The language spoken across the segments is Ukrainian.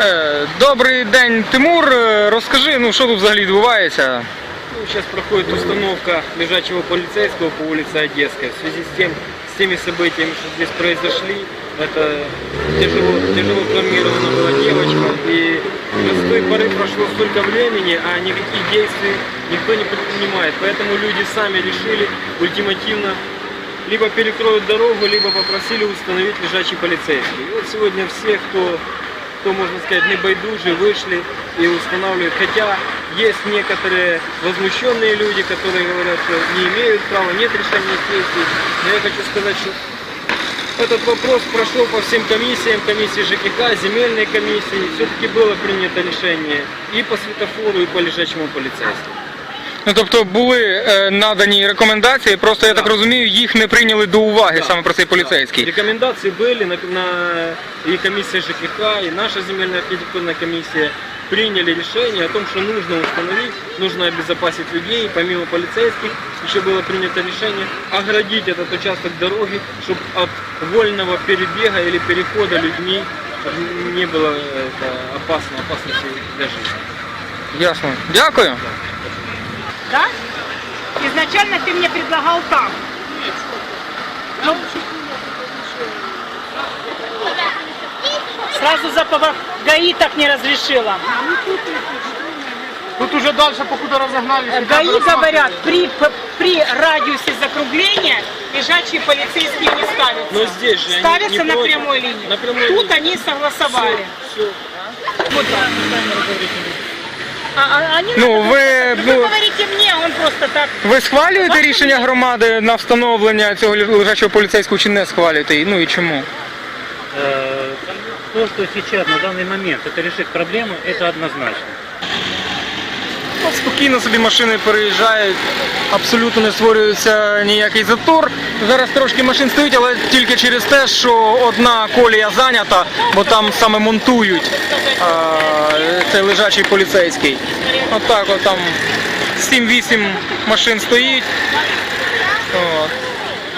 Е, Добрий день, Тимур. Е, Розкажи, ну що тут взагалі відбувається? Ну, сейчас проходит установка лежачего полицейского по улице Одесская. В связи с тем, с теми событиями, что здесь произошли, это тяжело, тяжело травмирована была девочка, и с той поры прошло столько времени, а никаких действий никто не предпринимает. Поэтому люди сами решили ультимативно либо перекроют дорогу, либо попросили установить лежачий полицейский. И вот сегодня все, кто кто, можно сказать, не байдужи, вышли и устанавливают. Хотя есть некоторые возмущенные люди, которые говорят, что не имеют права, нет решения действий. Но я хочу сказать, что этот вопрос прошел по всем комиссиям, комиссии ЖКХ, земельной комиссии. Все-таки было принято решение и по светофору, и по лежачему полицейскому. Ну тобто були е, надані рекомендації, просто я так розумію, їх не прийняли до уваги саме про цей поліцейський. Рекомендации были на, на и комиссия ЖКХ, и наша земельная архитектурная комиссия приняли решение о том, что нужно установить, нужно обезопасить людей, помимо полицейских, еще было принято решение оградить этот участок дороги, чтобы от вольного перебега или перехода людьми чтоб не было это, опасно, опасности для жизни. Ясно. Дякую. Да? Изначально ты мне предлагал там. Ну, сразу за поворот. ГАИ так не разрешила. Тут уже дальше, покуда разогнались. ГАИ говорят, при, при радиусе закругления лежачие полицейские не ставятся. Но здесь же они Ставятся не на против. прямой линии. На прямой Тут линии. они согласовали. Всё. Вот так. А, а, они Ну, надо- вы, Вы ну- говорите мне, он просто так. Ви схвалюєте рішення громади на встановлення цього лежачого поліцейського чи не схвалюєте? Ну і чому? Э, То, что сейчас на данный момент это решит проблему, это однозначно. От спокійно собі машини переїжджають, абсолютно не створюється ніякий затор. Зараз трошки машин стоїть, але тільки через те, що одна колія зайнята, бо там саме монтують цей лежачий поліцейський. Отак от там 7-8 машин стоїть.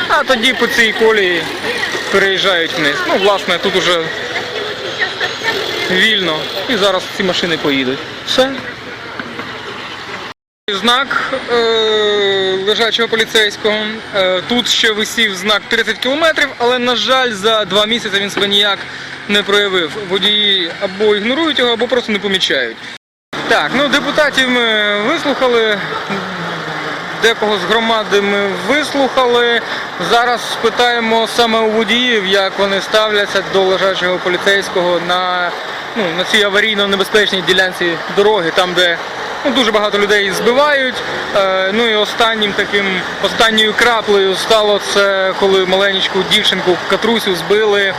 А тоді по цій колії переїжджають вниз. Ну, власне, тут уже вільно. І зараз ці машини поїдуть. Все. Знак е, лежачого поліцейського. Е, тут ще висів знак 30 кілометрів, але, на жаль, за два місяці він себе ніяк не проявив. Водії або ігнорують його, або просто не помічають. Так, ну депутатів ми вислухали. Декого з громади ми вислухали. Зараз спитаємо саме у водіїв, як вони ставляться до лежачого поліцейського на, ну, на цій аварійно-небезпечній ділянці дороги, там, де ну, дуже багато людей збивають. Е, ну і останнім таким останньою краплею стало це, коли маленьку дівчинку Катрусю збили м,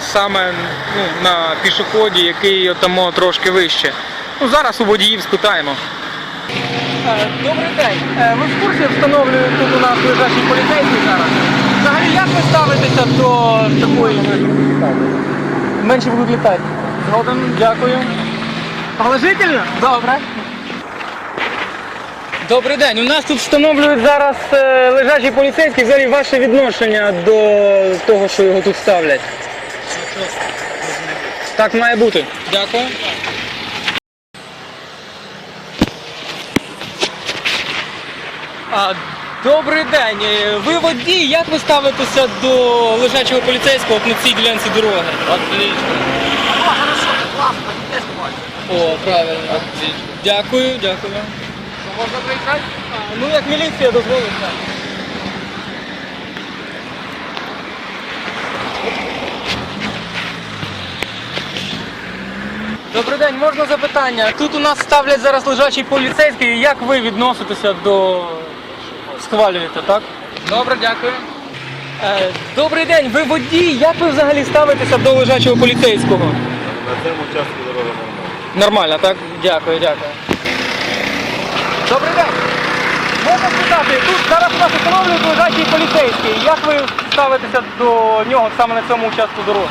саме ну, на пішоході, який отамо трошки вище. Ну, зараз у водіїв спитаємо. Добрий день. Е, Ви в курсі встановлюють тут у нас лежачий поліцейський зараз. Взагалі, як ви ставитеся до такої? Менше будуть літати. Згодом, дякую. Положительно? Добре. Добрий день. У нас тут встановлюють зараз е, лежачий поліцейський. Взагалі ваше відношення до того, що його тут ставлять. Так має бути. Дякую. А, добрий день. Е, Ви водій, як ви ставитеся до лежачого поліцейського от на цій ділянці дороги? Отлично. О, правильно. Отлично. Дякую, дякую. Можна приїхати? Ну, як міліція дозволить. так. Добрий день, можна запитання? Тут у нас ставлять зараз лежачий поліцейський. Як ви відноситеся до схвалюєте, так? Добре, дякую. Е, добрий день, ви водій. Як ви взагалі ставитеся до лежачого поліцейського? На цьому участку дорога. Нормально, так? Дякую, дякую. Добрий день. Можна спитати, тут зараз у нас встановлюють лежачий поліцейський. Як ви ставитеся до нього саме на цьому участку дороги?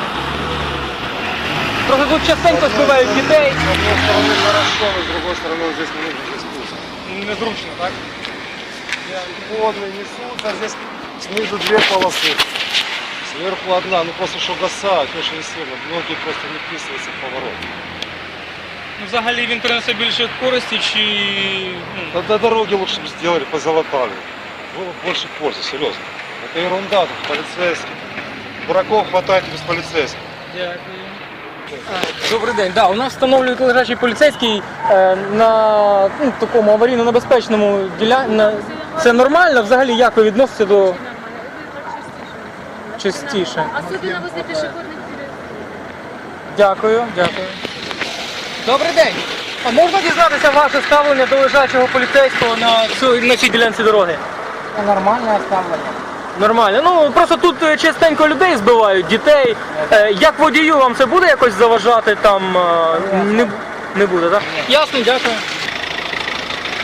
Просто тут частенько збивають дітей. С одной стороны хорошо, но с другой стороны вот здесь не нужно спуск. Незручно, так? Водные несутся, здесь снизу две полосы. Сверху одна, ну просто что гасает, очень сильно. Многие просто не вписываются в поворот. Ну, Взагалі він принесе більше користі чи. ну, Да, до дороги лучше бы сделали, позолотали. Было бы больше пользы, серьезно. Это ерунда, тут полицейские. Дураков хватает и без полицейских. Добрий день. Да, у нас встановлюють лежачий поліцейський е, на ну, такому аварійно-небезпечному ділянці. Це нормально? Взагалі як ви відноситеся до частіше? Особенно возле пешеходных переходов. Дякую, дякую. Добрий день. А можна дізнатися ваше ставлення до лежачого поліцейського на, цю, на цій ділянці дороги? Нормальне ставлення. Нормально. Ну просто тут е, частенько людей збивають, дітей. Е, Як водію вам це буде якось заважати там? е, Не, не буде, так? Ясно, дякую.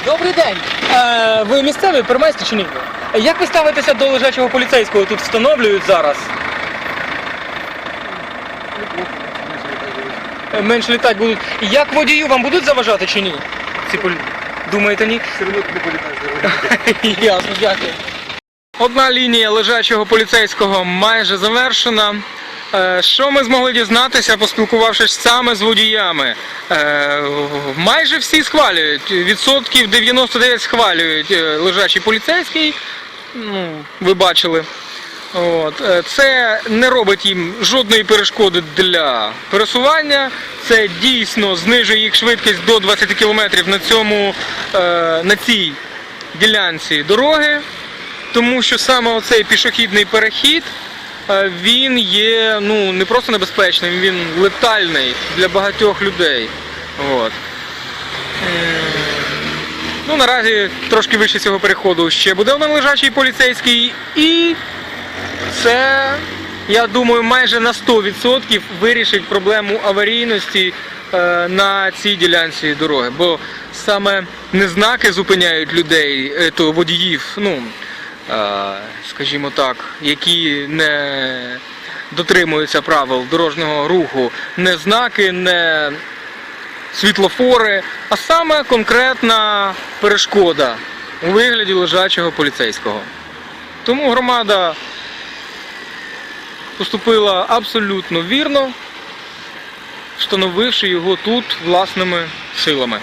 Добрий день. Е, ви місцевий пермейський чи ні? Як ви ставитеся до лежачого поліцейського? Тут встановлюють зараз. Менше літати будуть. Як водію вам будуть заважати чи ні? Ці полі... Думаєте, ні? Все равно не полетаешь Ясно, дякую. Одна лінія лежачого поліцейського майже завершена. Е, Що ми змогли дізнатися, поспілкувавшись саме з водіями? Е, Майже всі схвалюють. Відсотків 99 схвалюють е, лежачий поліцейський. Ну, ви бачили. От. е, Це не робить їм жодної перешкоди для пересування. Це дійсно знижує їх швидкість до 20 км на, цьому, е, на цій ділянці дороги, тому що саме оцей пішохідний перехід е, він є ну, не просто небезпечним, він летальний для багатьох людей. От. Ну, наразі трошки вище цього переходу ще буде один лежачий поліцейський і це, я думаю, майже на 100% вирішить проблему аварійності е, на цій ділянці дороги. Бо саме не знаки зупиняють людей, е, то водіїв, ну, е, скажімо так, які не дотримуються правил дорожнього руху, не знаки, не світлофори, а саме конкретна перешкода у вигляді лежачого поліцейського. Тому громада поступила абсолютно вірно, встановивши його тут власними силами.